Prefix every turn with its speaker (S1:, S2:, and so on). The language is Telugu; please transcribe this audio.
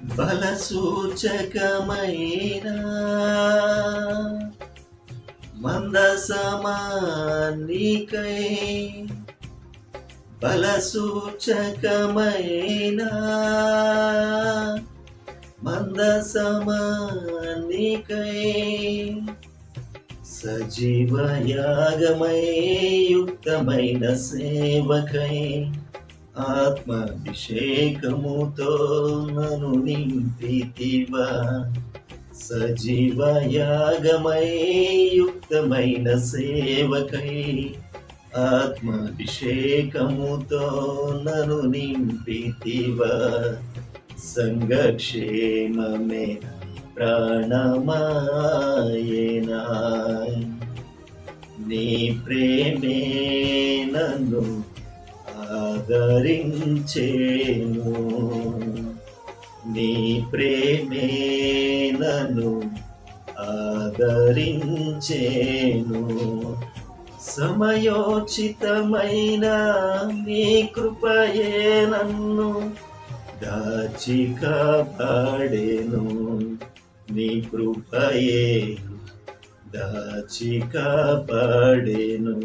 S1: బల సూచకమైన మందసమానికై బల సూచకమైన మందసమానికై సజీవ యాగమై యుక్తమైన సేవకై ఆత్మాభిషేకముతో నను నింపితివా సజీవ యాగమై యుక్తమైన సేవకై ఆత్మాభిషేకముతో నను నింపితివా సంగక్షేమమే ప్రాణమాయేనా. నీ ప్రేమే నన్ను ఆదరించేను. నీ ప్రేమే నన్ను ఆదరించేను. సమయోచితమైన నీ కృపయే నన్ను దాచి కాపాడేను నీ కృపయే దాచి కాపాడేను